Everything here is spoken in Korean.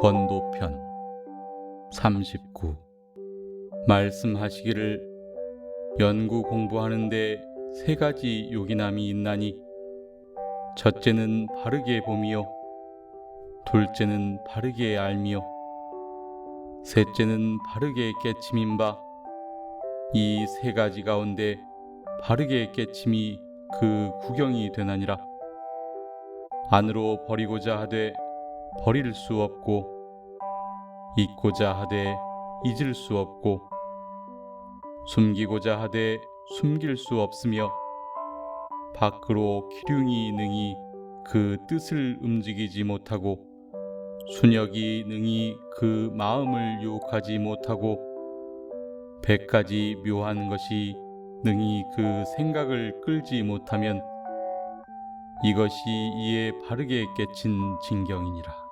권도편 39 말씀하시기를 연구 공부하는데 세 가지 요기남이 있나니 첫째는 바르게 봄이요 둘째는 바르게 알미요 셋째는 바르게 깨침인 바. 이 세 가지 가운데 바르게 깨침이 그 구경이 되나니라. 안으로 버리고자 하되 버릴 수 없고 잊고자 하되 잊을 수 없고 숨기고자 하되 숨길 수 없으며 밖으로 기륭이 능히 그 뜻을 움직이지 못하고 순역이 능히 그 마음을 유혹하지 못하고 백 가지 묘한 것이 능히 그 생각을 끌지 못하면 이것이 이에 바르게 깨친 진경이니라.